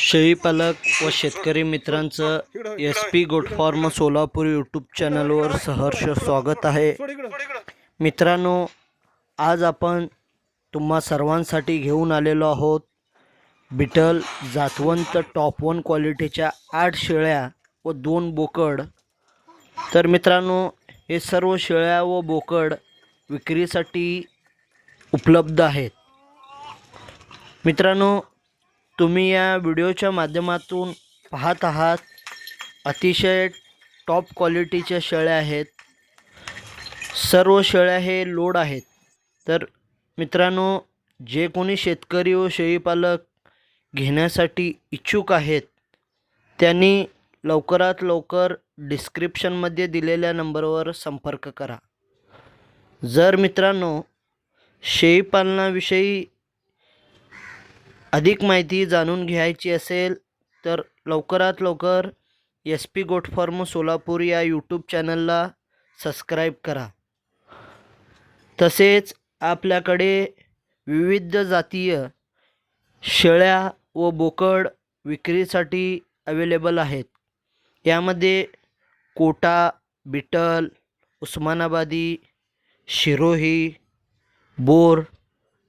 शेळीपालक व शेतकरी मित्रांचं S P goat farm Solapur YouTube चॅनलवर सहर्ष स्वागत आहे. मित्रांनो आज आपण तुम्हा सर्वांसाठी घेऊन आलेलो आहोत बिटल जातवंत टॉप वन क्वालिटीच्या आठ शेळ्या व दोन बोकड. तर मित्रांनो हे सर्व शेळ्या व बोकड विक्रीसाठी उपलब्ध आहेत. मित्रांनो तुम्ही या व्हिडिओच्या माध्यमातून पाहत आहात अतिशय टॉप क्वालिटीच्या शेळ्या आहेत. सर्व शेळ्या हे लोड आहेत. तर मित्रांनो जे कोणी शेतकरी व शेळीपालक घेण्यासाठी इच्छुक आहेत त्यांनी लवकरात लवकर डिस्क्रिप्शनमध्ये दिलेल्या नंबरवर संपर्क करा. जर मित्रांनो शेळीपालनाविषयी अधिक माहिती जाणून घ्यायची असेल तर लवकरात लवकर एस पी गोटफॉर्म सोलापूर या यूट्यूब चॅनलला सबस्क्राईब करा. तसेच आपल्याकडे विविध जातीय शेळ्या व बोकड विक्रीसाठी अवेलेबल आहेत. यामध्ये कोटा बिटल उस्मानाबादी शिरोही बोर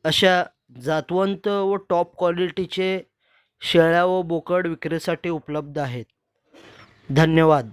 अशा जातवंत व टॉप क्वालिटीचे शेळ्या व बोकड विक्रीसाठी उपलब्ध आहेत. धन्यवाद.